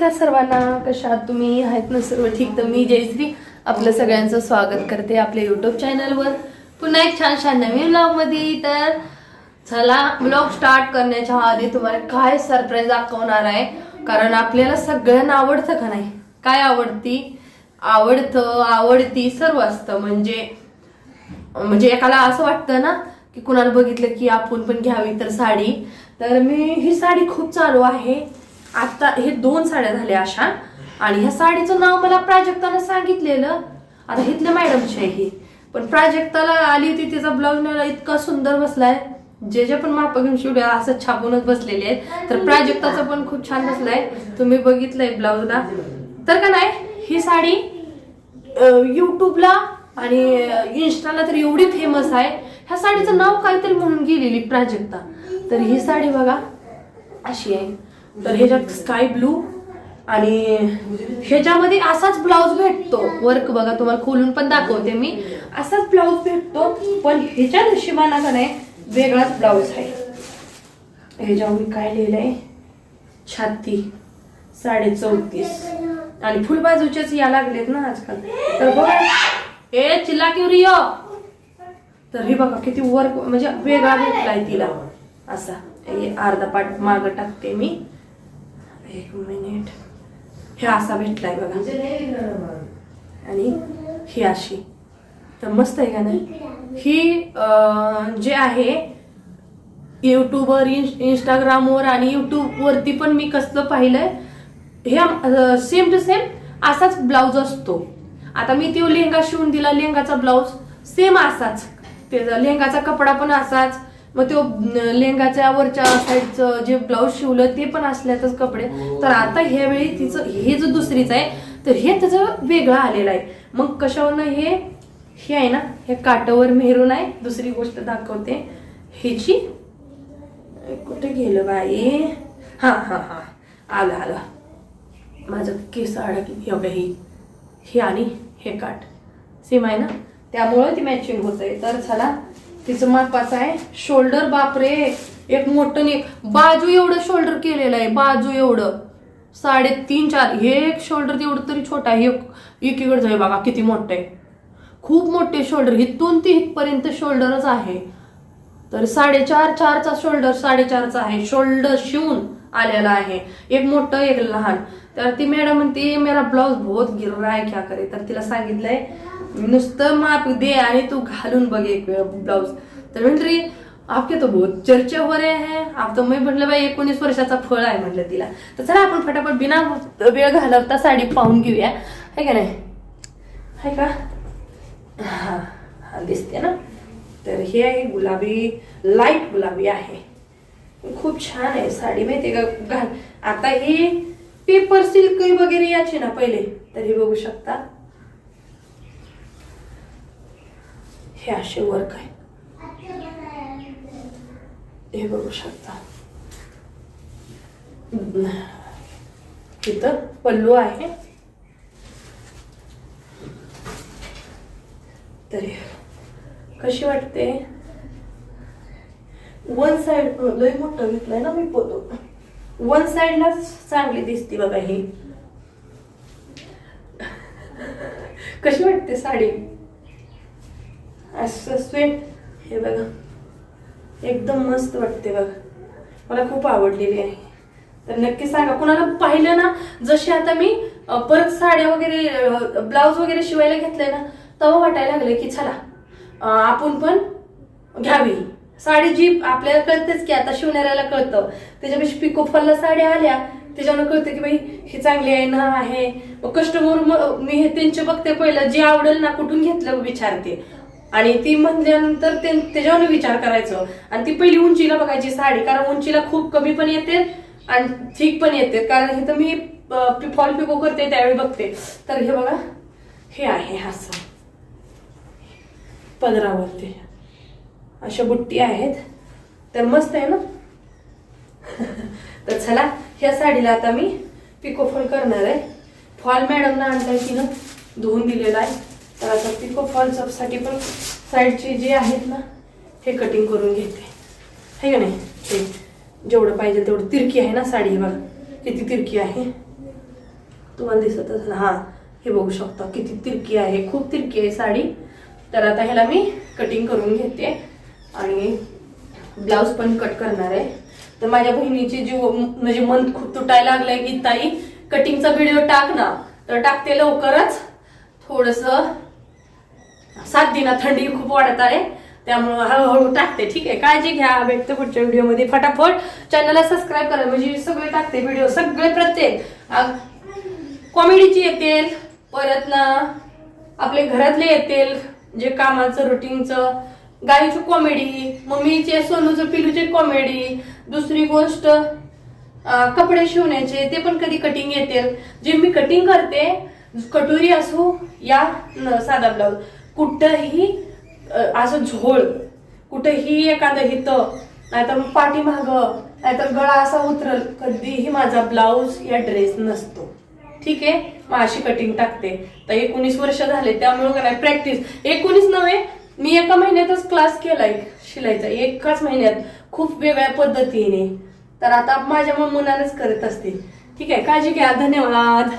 नमस्कार सर्वांना. कशा आहात तुम्ही आहेत ना सर्व? ठीक तर मी जयश्री. आपलं सगळ्यांचं स्वागत करते आपल्या युट्यूब चॅनलवर पुन्हा एक छान छान नवीन ब्लॉगमध्ये तर चला ब्लॉग स्टार्ट करण्याच्या आधी तुम्हाला काय सरप्राईज दाखवणार आहे? कारण आपल्याला सगळ्यांना आवडतं का नाही? काय आवडती? आवडतं आवडती सर्व असतं. म्हणजे म्हणजे एकाला असं वाटतं ना की कुणाला बघितलं की आपण पण घ्यावी तर साडी. तर मी ही साडी खूप चालू आहे. आता हे दोन साड्या झाल्या अशा आणि ह्या साडीचं नाव मला प्राजक्तानं सांगितलेलं. आता इथल्या मॅडमची आहे ही. पण प्राजक्ताला आली होती तिचा ब्लाऊज मला इतका सुंदर बसलाय. जे जे पण माप घेऊन शिवले असं छापूनच बसलेले आहेत. तर प्राजक्ताचा पण खूप छान बसलाय. तुम्ही बघितलंय ब्लाऊजला. तर का नाही ही साडी युट्यूबला आणि इन्स्टाला तर एवढी फेमस आहे. ह्या साडीचं नाव काहीतरी म्हणून गेलेली प्राजक्ता. तर ही साडी बघा अशी आहे. तर ह्याच्यात स्काय ब्लू आणि ह्याच्यामध्ये असाच ब्लाऊज भेटतो. वर्क बघा तुम्हाला खोलून पण दाखवते मी. असाच ब्लाऊज भेटतो पण ह्याच्या नशिबाना का नाही वेगळाच ब्लाऊज आहे. ह्याच्यावर मी काय लिहिलंय? छाती साडे चौतीस. आणि फुल बाजूचेच या लागलेत ना आजकाल. तर बघा. ए चिल्ला क्यू तर हे बघा किती वर्क म्हणजे वेगळा भेटलाय तिला. असा. हे अर्धा पाठ माग टाकते मी. एक मिनिट. हे असा भेटलाय बघा. आणि ही अशी. तर मस्त आहे का नाही? ही जे आहे युट्यूबवर इंस्टाग्रामवर आणि युट्यूबवरती पण मी कसलं पाहिलंय हे सेम टू सेम असाच ब्लाऊज असतो. आता मी तो लेहंगा शिवून दिला लेहंगाचा ब्लाऊज सेम असाच. त्याचा लेहंगाचा कपडा पण असाच. मग तो अं, लेहंगाच्या वरच्या साईडचं जे ब्लाऊज शिवलं ते पण असल्यातच कपडे. तर आता ह्यावेळी तिचं हे जो दुसरीच आहे तर हे त्याचं वेगळं आलेलं आहे. मग कशावरनं हे हे आहे ना हे काटावर मेहरून आहे. दुसरी गोष्ट दाखवते. ह्याची कुठे गेलं बाई? हा हा हा. आलं आलं. माझं केस अडकली. एवढं ही. हे आणि हे काट सेम आहे ना? त्यामुळं ती मॅचिंग होत आहे तर चला तिचं मापाचं आहे. शोल्डर बापरे एक मोठं एक बाजू एवढं शोल्डर केलेलं आहे बाजू एवढं. साडेतीन चार हे एक शोल्डर एवढं तरी छोटा आहे. एक आहे बघा किती मोठं आहे. खूप मोठे शोल्डर इथून ती इथपर्यंत शोल्डरच आहे. तर साडेचार चारचा शोल्डर साडेचारचा आहे. शोल्डर शिवून आलेला आहे. एक मोठं एक लहान. तर ती मॅडम म्हणते मेरा ब्लाऊज बहुत गिर रहा है क्या करे? तर तिला सांगितलंय नुसतं माप दे आणि तू घालून बघ एक वेळ ब्लाऊज तर म्हणली आपके तो बहुत चर्चे हो रहे हैं. आप तो मी म्हटलं बाई एकोणीस वर्षाचा फळ आहे म्हटलं तिला. तर चला आपण फटाफट बिना वेळ घालवता साडी पाहून घेऊया. है का नाही? आहे का? हा हा दिसते ना. तर हे आहे गुलाबी लाइट गुलाबी आहे. खूप छान आहे साडी माहिती का? घाल. आता ही पेपर सिल्क वगैरे याची ना पहिले तर हे बघू शकता. हे असे वर्क आहे. हे बघू शकता. इथं पल्लू आहे. तरी कशी वाटते? वन साइड लय मोठं घेतलंय ना मी पोतो वन साइडला चांगली दिसते बघा ही. कशी वाटते साडी? असं स्वेट हे बघा. एकदम मस्त वाटते बघा. मला खूप आवडलेली आहे. तर नक्की सांगा कुणाला पाहिलं ना जशी आता मी परत साड्या वगैरे ब्लाऊज वगैरे शिवायला घेतलंय ना तेव्हा वाटायला लागले की चला. आपण पण घ्यावी. साडी जी आपल्याला कळतेच की आता शिवणाऱ्याला कळतं. त्याच्यापेक्षा पिको फॉलला साड्या आल्या त्याच्यानं कळतं की बाई ही चांगली आहे ना आहे. कस्टमर मी हे त्यांचे बघते पहिलं जे आवडेल ना कुठून घेतलं विचारते. आणि ती म्हणल्यानंतर ते त्याच्यावर विचार करायचं. आणि ती पहिली उंचीला बघायची साडी कारण उंचीला खूप कमी पण येते आणि ठीक पण येते. कारण हे तर मी फॉल पिको करते त्यावेळी बघते. तर हे बघा हे आहे असं. पदरावरती. अशा बुट्टी आहेत. तर मस्त आहे ना? तर चला ह्या साडीला आता मी पिकोफॉल करणार आहे. फॉल मॅडमना आणलाय तिनं धुवून दिलेला आहे. तर आता पिको फॉलसाठी पण साईडचे जे आहेत ना हे कटिंग करून घेते. है का नाही? ते जेवढं पाहिजे तेवढं तिरकी आहे ना साडी बघा. किती तिरकी आहे. तुम्हाला दिसत असेल. हां हे बघू शकता. किती तिरकी आहे. खूप तिरकी आहे साडी. तर आता ह्याला मी कटिंग करून घेते आणि ब्लाऊज पण कट करणार आहे. तर माझ्या बहिणीची जीव म्हणजे मन खूप तुटायला लागलंय की ताई कटिंगचा व्हिडिओ टाक ना. तर टाकते लवकरच. थोडस सात दिना थंडी खूप वाढत आहे. त्यामुळं हळूहळू टाकते. ठीक आहे काळजी घ्या. भेटते पुढच्या व्हिडिओमध्ये फटाफट चॅनलला सबस्क्राईब करा. म्हणजे सगळे टाकते व्हिडिओ सगळे प्रत्येक. कॉमेडीची येतील. परत ना आपले घरातले येतील. जे कामाचं रुटीनचं गाईची कॉमेडी मम्मीचे सोनूचं पिलूचे कॉमेडी दुसरी गोष्ट कपडे शिवण्याचे ते पण कधी कटिंग येतील. जे मी कटिंग करते कटोरी असो या न- साधा ब्लाऊज कुठंही असं झोळ कुठंही एखादं हितं नाहीतर पाठीमाग नाहीतर गळा असा उतरल कधीही माझा ब्लाऊज या ड्रेस नसतो. ठीक आहे मग अशी कटिंग टाकते. तर एकोणीस वर्ष झाले त्यामुळे काय प्रॅक्टिस एकोणीस नव्हे मी एका महिन्यातच क्लास केलाय शिलाईचा. एकाच महिन्यात खूप वेगळ्या पद्धतीने. तर आता माझ्या मग करत असते ठीक आहे काळजी घ्या धन्यवाद.